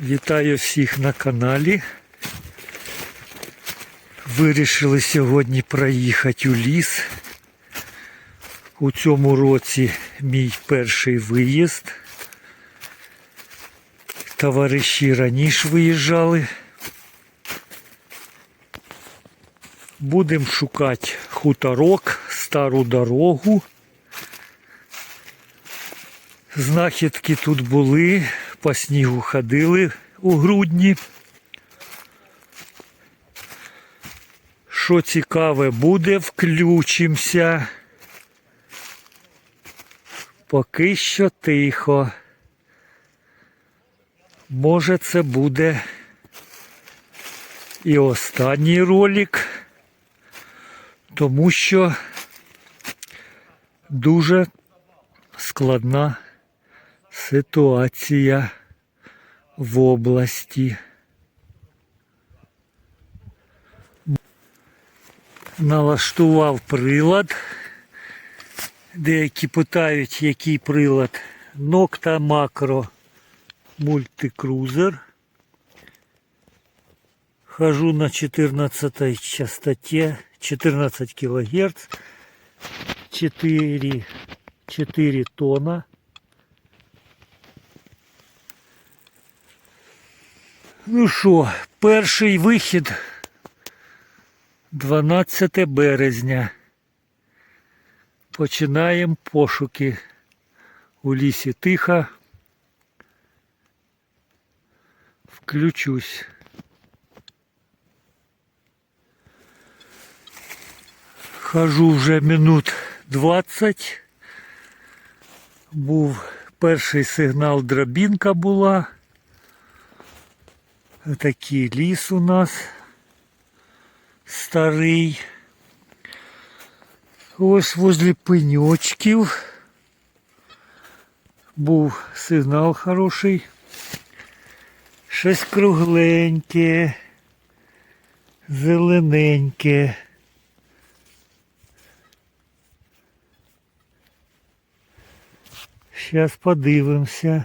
Вітаю всіх на каналі. Вирішили сьогодні проїхати у ліс. У цьому році мій перший виїзд. Товариші раніше виїжджали. Будемо шукати хуторок, стару дорогу. Знахідки тут були, по снігу ходили у грудні. Що цікаве буде, включимося. Поки що тихо. Може це буде і останній ролик, тому що дуже складна ситуація в області. Налаштував прилад. Деякі питають, який прилад. Нокта Макро мультикрузер. Хожу на 14 частоте, 14 кГц, 4, 4 тона. Ну що, перший вихід 12 березня. Починаємо пошуки у лісі тихо. Включусь. Хожу вже минут 20. Був перший сигнал дробінка була. Такий ліс у нас старий. Ось возле пеньочків. Був сигнал хороший. Щось кругленьке, зелененьке. Зараз подивимося.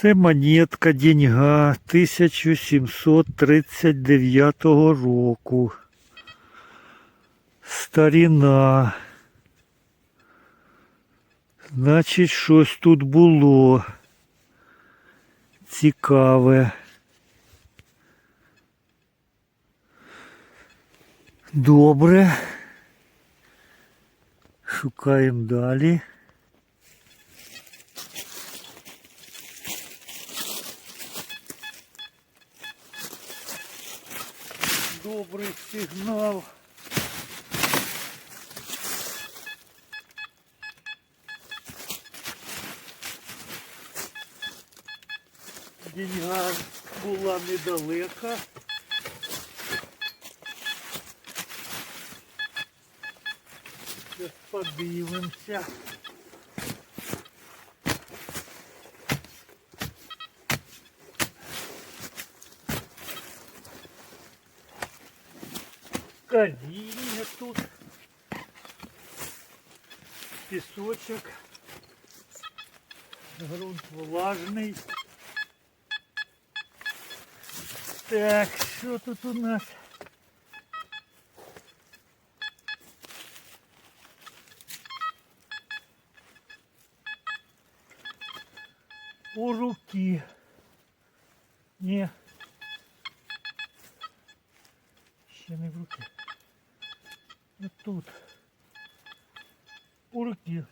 Це монетка деньга 1739 року. Старіна. Значить, щось тут було. Цікаве. Добре. Шукаємо далі. Добрий сигнал. Деньга була недалека. Зараз подивимося. Каміння тут. Пісочок. Грунт влажний. Так, що тут у нас? У руки. Ні. Ще не в руки. Ось тут. У руки.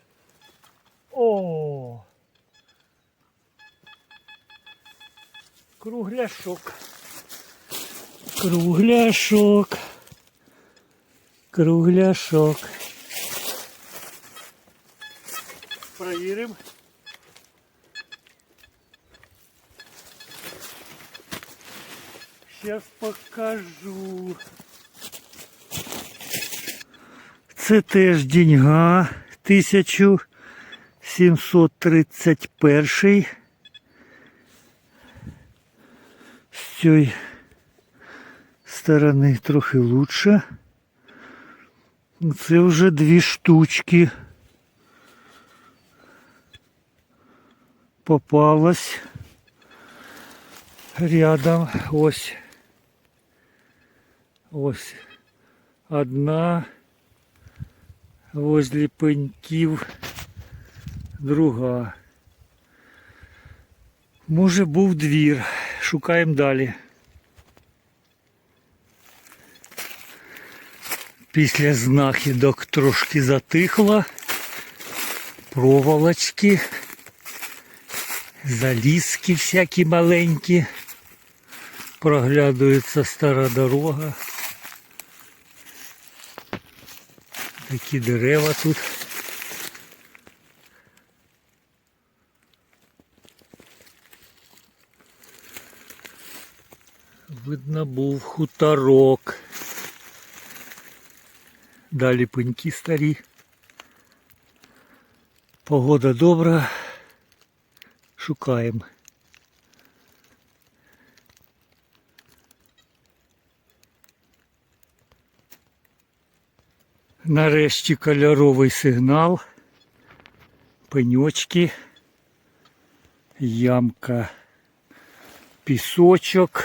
О! Кругляшок. Кругляшок. Кругляшок. Проверим. Сейчас покажу. Це теж деньга 1731. З цієї сторони трохи лучше. Це вже дві штучки. Попалась. рядом ось. Ось одна возле пеньків, друга. Може був двір. Шукаємо далі. Після знахідок трошки затихло. Проволочки, залізки всякі маленькі. Проглядується стара дорога. Такі дерева тут. Видно, був хуторок. Далі пеньки старі. Погода добра. Шукаємо. Нарешті кольоровий сигнал. Пеньочки. Ямка. Пісочок.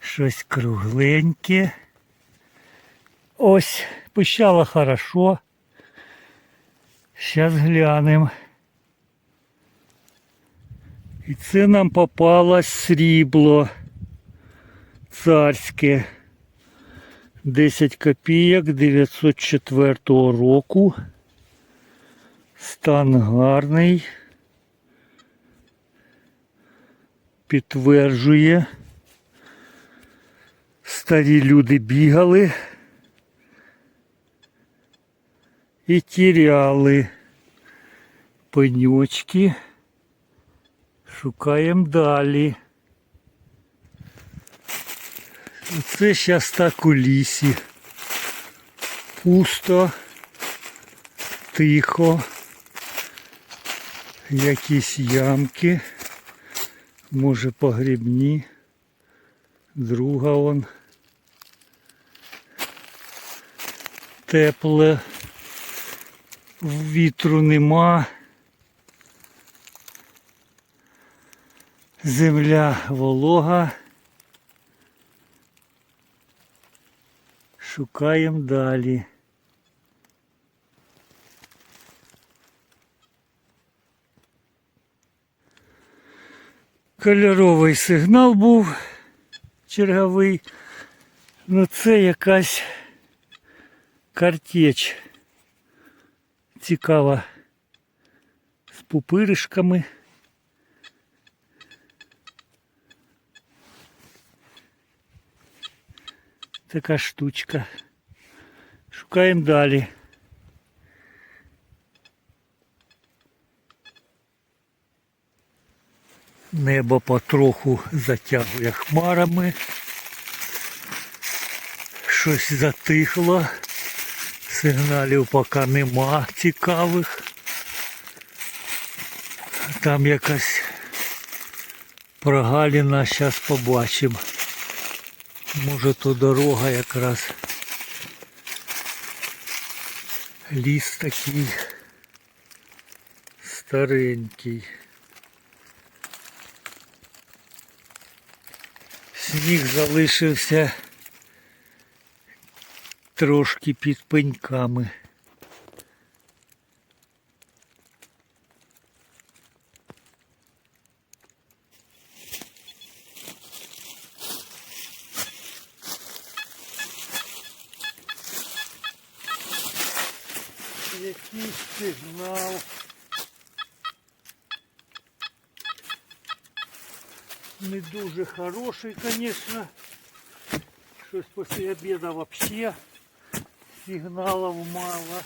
Щось кругленьке. Ось, пищало хорошо. Сейчас глянем. І це нам попалось срібло царське. 10 копійок 904 року. Стан гарний. Підтверджує. Старі люди бігали і тіряли пеньочки. Шукаємо далі. Це зараз так у лісі. Пусто, тихо, якісь ямки, може погрібні, друга он. Тепле, вітру нема. Земля волога. Шукаємо далі. Кольоровий сигнал був черговий. Ну це якась картеч. Цікава з пупиришками. Така штучка. Шукаємо далі. Небо потроху затягує хмарами. Щось затихло. Сигналів поки нема цікавих. Там якась прогаліна, зараз побачимо. Може то дорога якраз. Ліс такий старенький. Сніг залишився трошки під пеньками. Якийсь сигнал. Не дуже хороший, конечно. Щось після обіду вообще сигналів мало.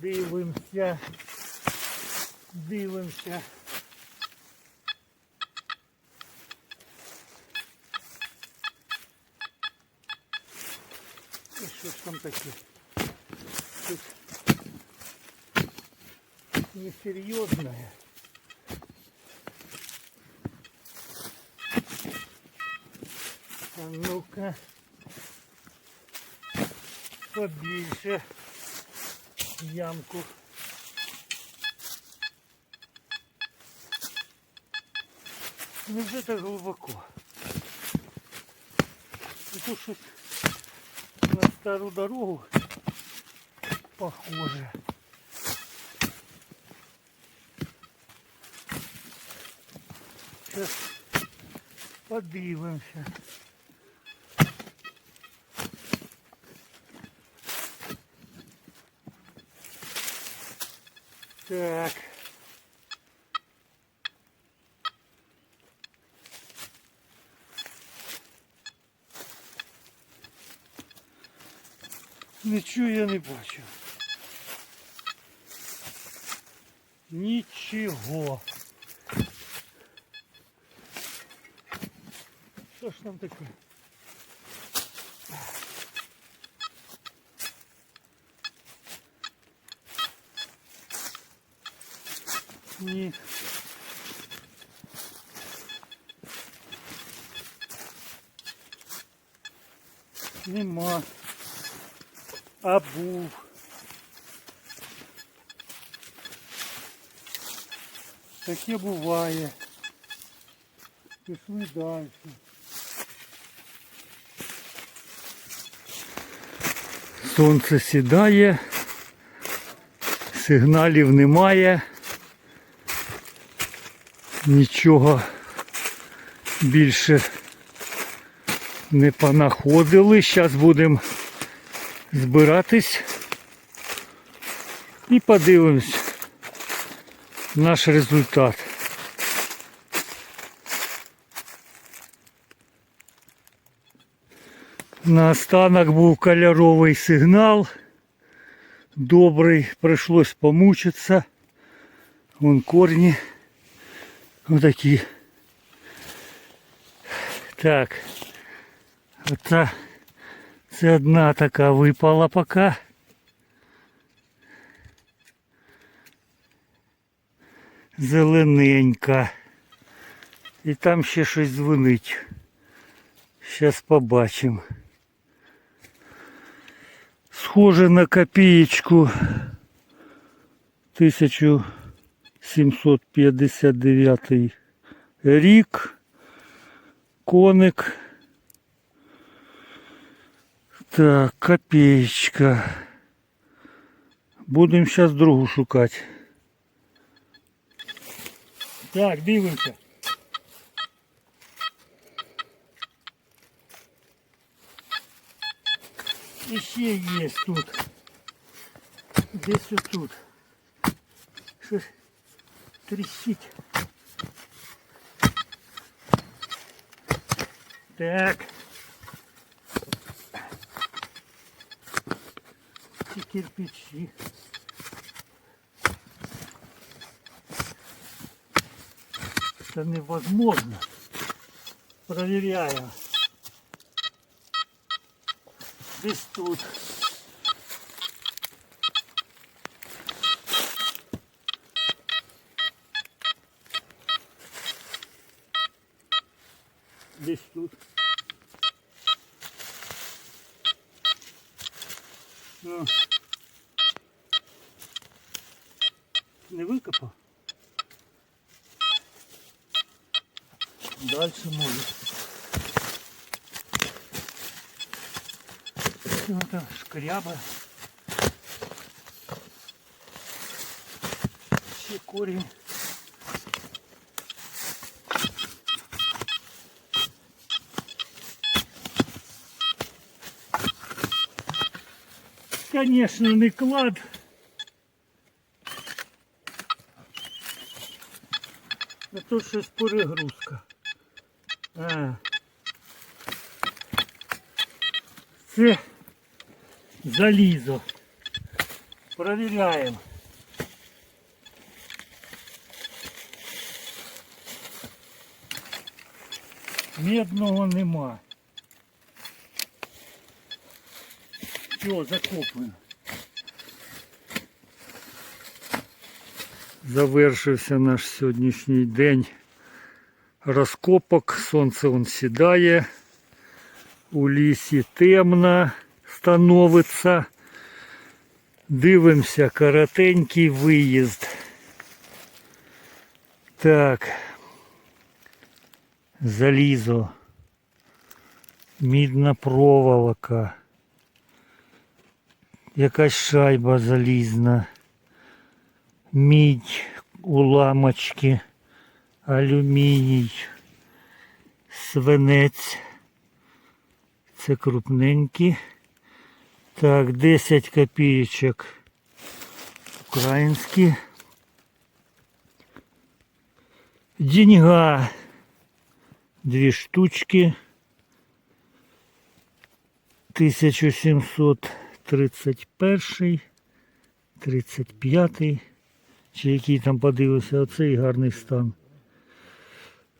Дивимося. Дивимося. Що ж там таке? Тут несерьезное. А ну-ка. Побільше. ямку. Не вже так глибоко. І тут щось на стару дорогу похоже. Сейчас подивимося. Так. Нічого я не бачу. Нічого. Що ж там таке? Ні. Нема. А був. Таке буває. Пішли далі. Сонце сідає, сигналів немає, нічого більше не понаходили. Зараз будемо збиратись і подивимось наш результат. Наостанок був кольоровий сигнал. Добрий, прийшлось помучитися. Вон корні. Отакі. Так. Оце це одна така випала поки. Зелененька. І там ще щось дзвонить. Зараз побачимо. Схоже на копеечку 1759 рік. Коник. Так, копеечка. Будемо зараз другу шукати. Так, дивимося. І ще є тут. Десь отут. Щось тріщить. Так. Ці кирпичі. Це невозможно. Проверяємо. Десь тут. Десь тут. Ну. Не викопав? Дальше може. Ну там шкряба. Ще корінь. Конечно, не клад. То щось перегрузка. А. Це залізо. Провіряємо. Медного нема. Все, закопуємо. Завершився наш сьогоднішній день розкопок. Сонце он сідає. У лісі темно становиться. Дивимося, коротенький виїзд. Так. Залізо. Мідна проволока. Якась шайба залізна. Мідь, уламочки, алюміній, свинець. Це крупненькі. Так, 10 копійочок українські. Деньга. Дві штучки. 1731, 35, чи який там подивився, оцей гарний стан.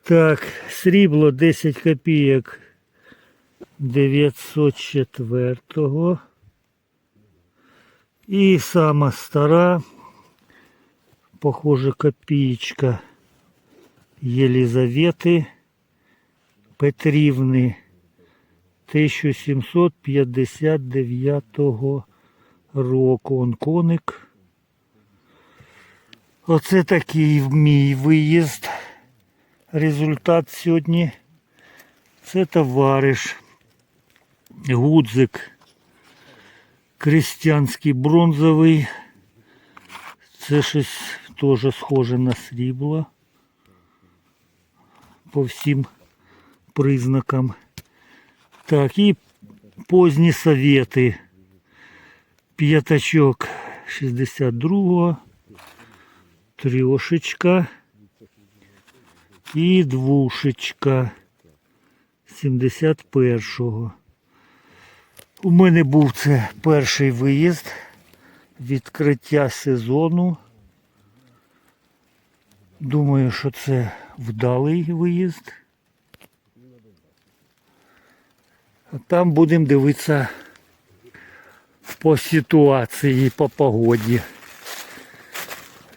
Так, срібло 10 копійок 904. -го. І сама стара, похоже, копієчка Єлізавети Петрівни 1759 року. Он коник. Оце такий мій виїзд. Результат сьогодні. Це товариш. Гудзик. Крестьянський бронзовий. Це щось теж схоже на срібло. По всім признакам. Так, і позні совєти. П'ятачок 62-го. Трьошечка. І двушечка 71-го. У мене був це перший виїзд. Відкриття сезону. Думаю, що це вдалий виїзд. А там будемо дивитися по ситуації, по погоді.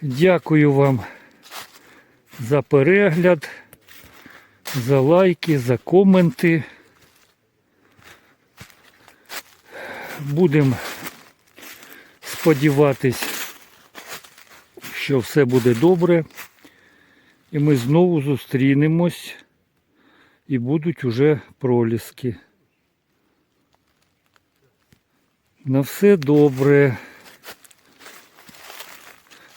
Дякую вам за перегляд, за лайки, за коменти. Будемо сподіватись, що все буде добре. І ми знову зустрінемось і будуть уже проліски. На все добре.